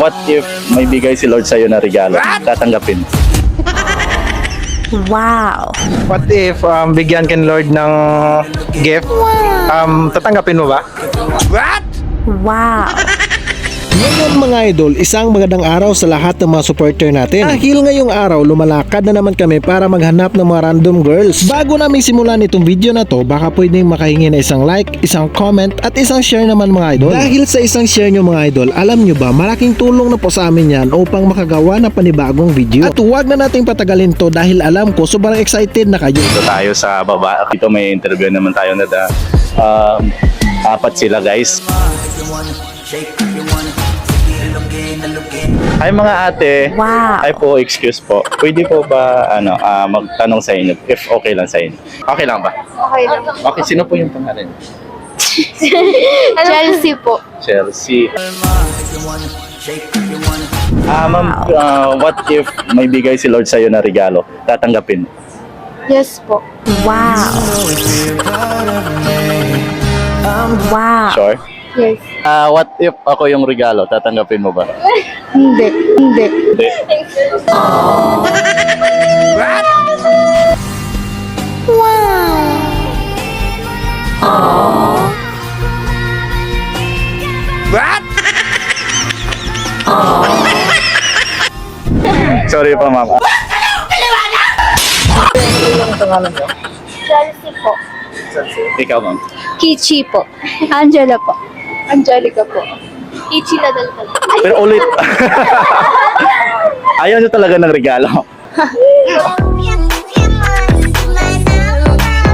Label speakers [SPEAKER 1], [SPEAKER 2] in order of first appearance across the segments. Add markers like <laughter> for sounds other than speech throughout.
[SPEAKER 1] What if may bigay si Lord sa'yo na regalo? Tatanggapin.
[SPEAKER 2] Wow.
[SPEAKER 3] What if um, bigyan ka ni Lord ng gift? Um, tatanggapin mo ba?
[SPEAKER 2] Wow.
[SPEAKER 4] Ngayon mga idol, isang magandang araw sa lahat ng mga supporter natin. Dahil ngayong araw, lumalakad na naman kami para maghanap ng mga random girls. Bago namin simulan itong video na to, baka pwedeng makahingi na isang like, isang comment, at isang share naman mga idol. Dahil sa isang share nyo mga idol, alam nyo ba, malaking tulong na po sa amin yan upang makagawa ng panibagong video. At huwag na nating patagalin to dahil alam ko sobrang excited na kayo.
[SPEAKER 1] Dito tayo sa baba. Dito may interview naman tayo na da, um, apat sila guys. Hi mga ate.
[SPEAKER 2] Wow.
[SPEAKER 1] Hi po, excuse po. Pwede po ba ano, ah, magtanong sa inyo if okay lang sa inyo? Okay lang ba?
[SPEAKER 5] Okay lang.
[SPEAKER 1] Okay, sino po yung pangalan? niyo? <laughs>
[SPEAKER 5] Chelsea po.
[SPEAKER 1] Chelsea. Ah, ma'am, ah, what if may bigay si Lord sa'yo na regalo? Tatanggapin.
[SPEAKER 5] Yes po.
[SPEAKER 2] Wow. Wow.
[SPEAKER 1] Sure?
[SPEAKER 5] Yes.
[SPEAKER 1] Ah, what if ako yung regalo? Tatanggapin mo ba?
[SPEAKER 5] Hindi. Hindi.
[SPEAKER 1] Hindi. Sorry pa, ma'am.
[SPEAKER 5] Chelsea po.
[SPEAKER 1] Ikaw, ma'am.
[SPEAKER 5] Kichi po. Angela po. Angelica po. Kichi na dalagal.
[SPEAKER 1] Pero ulit. <laughs> Ayaw nyo talaga ng regalo.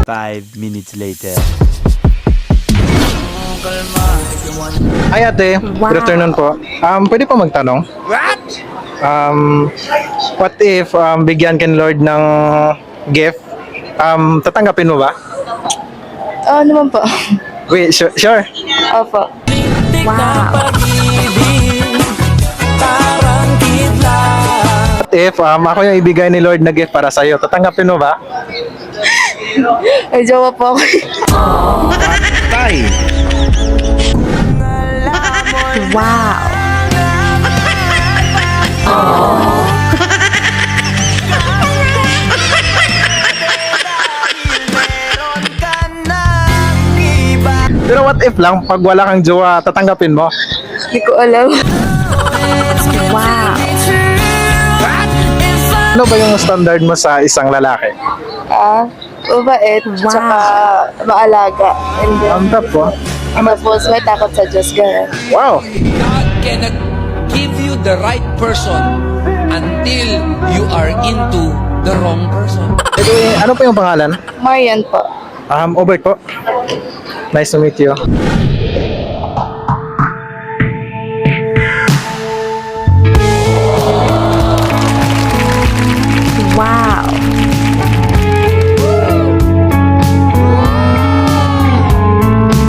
[SPEAKER 6] Five minutes later.
[SPEAKER 3] Hi ate,
[SPEAKER 2] Wow.
[SPEAKER 3] good afternoon po. Um, pwede po magtanong? What? Um, what if um, bigyan ka ni Lord ng gift? Um, tatanggapin mo ba?
[SPEAKER 5] Oo naman po.
[SPEAKER 3] Wait, sure. sure.
[SPEAKER 5] Opo.
[SPEAKER 2] Wow.
[SPEAKER 3] What if um, ako yung ibigay ni Lord na gift para sa'yo? Tatanggapin mo ba?
[SPEAKER 5] Ay, jowa po ako.
[SPEAKER 2] Wow.
[SPEAKER 3] Pero what if lang, pag wala kang jowa, tatanggapin mo?
[SPEAKER 5] Hindi ko alam.
[SPEAKER 2] Wow.
[SPEAKER 3] Ano ba yung standard mo sa isang lalaki?
[SPEAKER 5] Ah, mabait.
[SPEAKER 2] Wow.
[SPEAKER 5] Tsaka maalaga. And then,
[SPEAKER 3] Ang top po.
[SPEAKER 5] tapos may takot sa Diyos. Ganun.
[SPEAKER 3] Wow!
[SPEAKER 7] God cannot give you the right person until you are into the wrong person.
[SPEAKER 3] Anyway, ano po yung pangalan?
[SPEAKER 5] Marian po.
[SPEAKER 3] Um, Obert po. Nice to meet you.